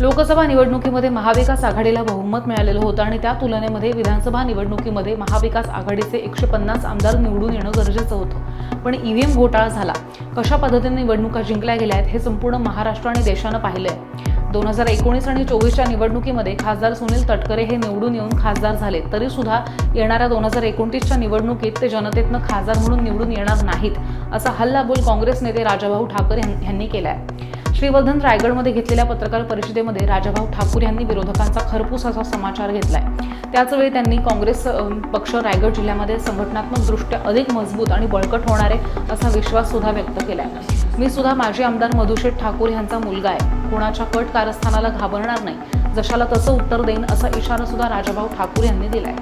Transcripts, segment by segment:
लोकसभा निवडणुकीमध्ये महाविकास आघाडीला बहुमत मिळालेलं होतं आणि त्या तुलनेमध्ये विधानसभा निवडणुकीमध्ये महाविकास आघाडीचे एकशे पन्नास आमदार निवडून येणं गरजेचं होतं. पण ईव्हीएम घोटाळा झाला. कशा पद्धतीने निवडणुका जिंकल्या गेल्या आहेत हे संपूर्ण महाराष्ट्र आणि देशानं पाहिलंय. दोन हजार एकोणीस आणि चोवीसच्या निवडणुकीमध्ये खासदार सुनील तटकरे हे निवडून येऊन खासदार झाले. तरी सुद्धा येणाऱ्या दोन हजार एकोणतीसच्या निवडणुकीत ते जनतेतनं खासदार म्हणून निवडून येणार नाहीत असा हल्लाबोल काँग्रेस नेते राजाभाऊ ठाकरे यांनी केला आहे श्रीवर्धन रायगडमध्ये घेतलेल्या पत्रकार परिषदेमध्ये राजाभाऊ ठाकूर यांनी विरोधकांचा खरपूस असा समाचार घेतलाय. त्याचवेळी त्यांनी काँग्रेस पक्ष रायगड जिल्ह्यामध्ये संघटनात्मकदृष्ट्या अधिक मजबूत आणि बळकट होणार आहे असा विश्वास सुद्धा व्यक्त केलाय. मी सुद्धा माजी आमदार मधुशेठ ठाकूर यांचा मुलगा आहे. कोणाच्या कट कारस्थानाला घाबरणार नाही. जशाला तसं उत्तर देईन असा इशारा सुद्धा राजाभाऊ ठाकूर यांनी दिलाय.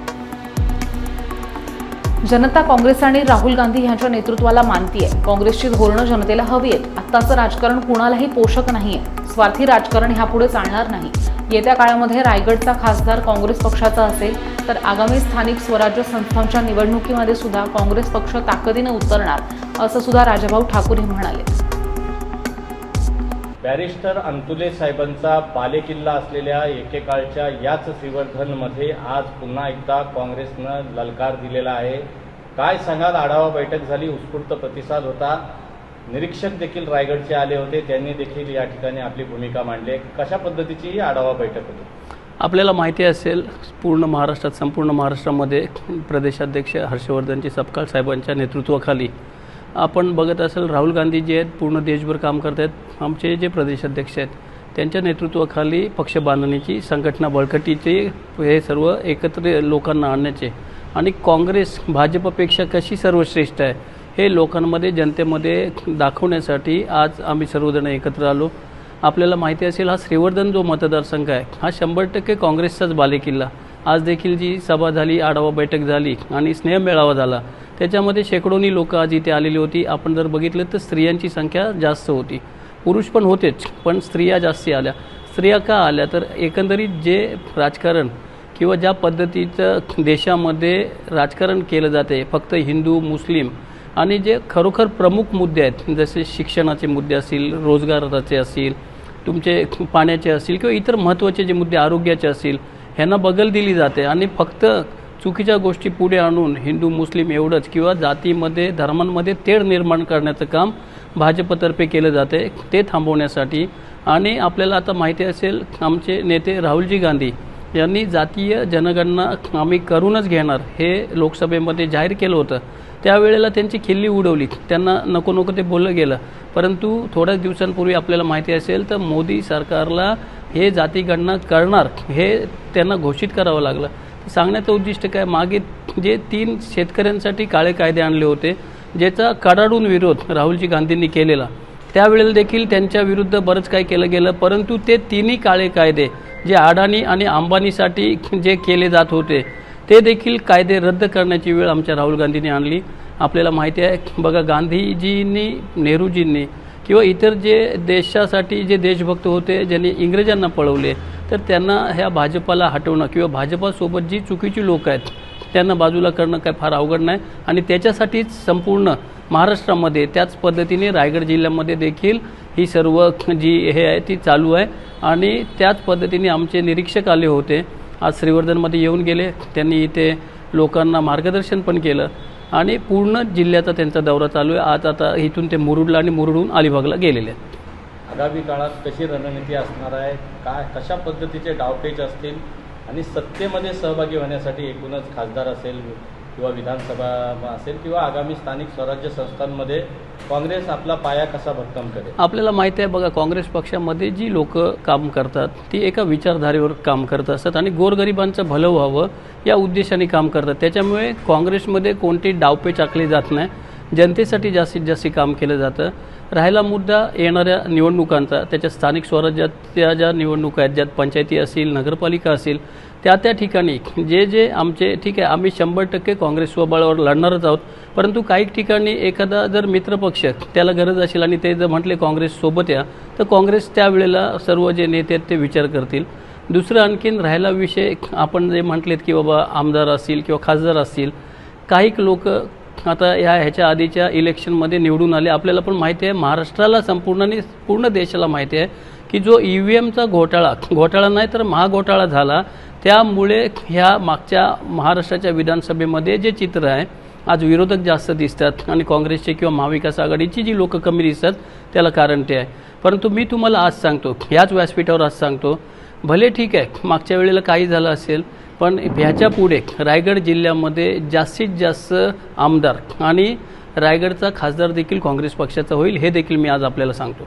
जनता काँग्रेस आणि राहुल गांधी यांच्या नेतृत्वाला मानतीये काँग्रेसची धोरणं जनतेला हवी आहेत. आत्ताचं राजकारण कुणालाही पोषक नाहीये. स्वार्थी राजकारण ह्यापुढे चालणार नाही. येत्या काळामध्ये रायगडचा खासदार काँग्रेस पक्षाचा असेल तर आगामी स्थानिक स्वराज्य संस्थांच्या निवडणुकीमध्ये सुद्धा काँग्रेस पक्ष ताकदीने उतरणार असं सुद्धा राजाभाऊ ठाकूर हे म्हणाले. बॅरिस्टर अंतुले साहेबांचा बालेकिल्ला असलेल्या एकेकाळच्या याच श्रीवर्धनमध्ये आज पुन्हा एकदा काँग्रेसनं ललकार दिलेला आहे. काय सांगाल? आढावा बैठक झाली उत्स्फूर्त प्रतिसाद होता. निरीक्षक देखील रायगडचे आले होते. त्यांनी देखील या ठिकाणी आपली भूमिका मांडली. आहे. कशा पद्धतीची ही आढावा बैठक होती? आपल्याला माहिती असेल पूर्ण महाराष्ट्रात संपूर्ण महाराष्ट्रामध्ये प्रदेशाध्यक्ष हर्षवर्धनजी सपकाळ साहेबांच्या नेतृत्वाखाली आपण बघत असेल राहुल गांधी जे आहेत पूर्ण देशभर काम करत आहेत. आमचे जे प्रदेशाध्यक्ष आहेत त्यांच्या नेतृत्वाखाली पक्ष बांधणीची संघटना बळकटीचे हे सर्व एकत्र लोकांना आणण्याचे आणि काँग्रेस भाजपपेक्षा कशी सर्वश्रेष्ठ आहे हे लोकांमध्ये जनतेमध्ये दाखवण्यासाठी आज आम्ही सर्वजण एकत्र आलो. आपल्याला माहिती असेल हा श्रीवर्धन जो मतदारसंघ आहे हा शंभर टक्के काँग्रेसचाच बालेकिल्ला. आज देखील जी सभा झाली आढावा बैठक झाली आणि स्नेहमेळावा झाला त्याच्यामध्ये शेकडोनी लोक आज इथे आलेली होती. आपण जर बघितलं तर स्त्रियांची संख्या जास्त होती. पुरुष पण होतेच पण स्त्रिया जास्ती आल्या. स्त्रिया का आल्या? तर एकंदरीत जे राजकारण किंवा ज्या पद्धतीचं देशामध्ये राजकारण केलं जाते फक्त हिंदू मुस्लिम आणि जे खरोखर प्रमुख मुद्दे आहेत जसे शिक्षणाचे मुद्दे असतील रोजगाराचे असतील तुमचे पाण्याचे असतील किंवा इतर महत्त्वाचे जे मुद्दे आरोग्याचे असतील ह्यांना बगल दिली जाते आणि फक्त चुकीच्या गोष्टी पुढे आणून हिंदू मुस्लिम एवढंच किंवा जातीमध्ये धर्मांमध्ये तेढ निर्माण करण्याचं काम भाजपतर्फे केलं जाते ते थांबवण्यासाठी. आणि आपल्याला आता माहिती असेल आमचे नेते राहुलजी गांधी यांनी जातीय जनगणना आम्ही करूनच घेणार हे लोकसभेमध्ये जाहीर केलं होतं. त्यावेळेला त्यांची खिल्ली उडवली. त्यांना नको नको ते बोललं गेलं. परंतु थोड्याच दिवसांपूर्वी आपल्याला माहिती असेल तर मोदी सरकारला हे जातीगणना करणार हे त्यांना घोषित करावं लागलं. सांगण्याचं उद्दिष्ट काय? मागे जे तीन शेतकऱ्यांसाठी काळे कायदे आणले होते ज्याचा कडाडून विरोध राहुलजी गांधींनी केलेला. त्यावेळेला देखील त्यांच्या विरुद्ध बरंच काही केलं गेलं परंतु ते तिन्ही काळे कायदे जे अडाणी आणि अंबानीसाठी जे केले जात होते ते देखील कायदे रद्द करण्याची वेळ आमच्या राहुल गांधींनी आणली. आपल्याला माहिती आहे बघा गांधीजींनी नेहरूजींनी किंवा इतर जे देशासाठी जे देशभक्त होते ज्यांनी इंग्रजांना पळवले तर त्यांना ह्या भाजपाला हटवणं किंवा भाजपासोबत जी चुकीची लोक आहेत त्यांना बाजूला करणं काय फार अवघड नाही. आणि त्याच्यासाठीच संपूर्ण महाराष्ट्रामध्ये त्याच पद्धतीने रायगड जिल्ह्यामध्ये देखील ही सर्व जी हे आहे ती चालू आहे. आणि त्याच पद्धतीने आमचे निरीक्षक आले होते. आज श्रीवर्धनमध्ये येऊन गेले. त्यांनी इथे लोकांना मार्गदर्शन पण केलं. आणि पूर्ण जिल्ह्याचा त्यांचा दौरा चालू आहे. आज आता इथून ते मुरुडला आणि मुरुडहून अलिबागला गेलेले आहेत. आगामी काळात कशी रणनीती असणार आहे? काय कशा पद्धतीचे डावपेच असतील? आणि सत्तेमध्ये सहभागी होण्यासाठी एकूणच खासदार असेल किंवा विधानसभा असेल किंवा आगामी स्थानिक स्वराज्य संस्थांमध्ये काँग्रेस आपला पाया कसा भक्कम करेल? आपल्याला माहिती आहे बघा काँग्रेस पक्षामध्ये जी लोक काम करतात ती एका विचारधारेवर काम करत असतात आणि गोरगरिबांचं भलं व्हावं या उद्देशाने काम करतात. त्याच्यामुळे काँग्रेसमध्ये कोणती डावपे चाकले जात नाही. जनतेसाठी जास्तीत जास्त काम केलं जातं. राहिला मुद्दा येणाऱ्या निवडणुकांचा. त्याच्या स्थानिक स्वराज्याच्या ज्या निवडणुका आहेत ज्यात पंचायती असतील नगरपालिका असेल त्या त्या ठिकाणी जे जे आमचे ठीक आहे आम्ही शंभर टक्के काँग्रेस स्वबळावर लढणारच आहोत. परंतु काही ठिकाणी एखादा जर मित्रपक्ष त्याला गरज असेल आणि ते जर म्हटले काँग्रेस सोबत या तर काँग्रेस त्यावेळेला सर्व जे नेते आहेत ते विचार करतील. दुसरं आणखीन राहिला विषय आपण जे म्हटलेत की बाबा आमदार असतील किंवा खासदार असतील काही लोक आता या ह्याच्या आधीच्या इलेक्शनमध्ये निवडून आले. आपल्याला पण माहिती आहे महाराष्ट्राला संपूर्ण आणि पूर्ण देशाला माहिती आहे की जो ई व्ही एमचा घोटाळा घोटाळा नाही तर महाघोटाळा झाला. त्यामुळे ह्या मागच्या महाराष्ट्राच्या विधानसभेमध्ये जे चित्र आहे आज विरोधक जास्त दिसतात आणि काँग्रेसचे किंवा महाविकास आघाडीची जी लोक कमी दिसतात त्याला कारण ते आहे. परंतु मी तुम्हाला आज सांगतो ह्याच व्यासपीठावर आज सांगतो भले ठीक आहे मागच्या वेळेला काही झालं असेल पण ह्याच्या पुढे रायगड जिल्ह्यामध्ये जास्तीत जास्त आमदार आणि रायगडचा खासदार देखील काँग्रेस पक्षाचा होईल हे देखील मी आज आपल्याला सांगतो.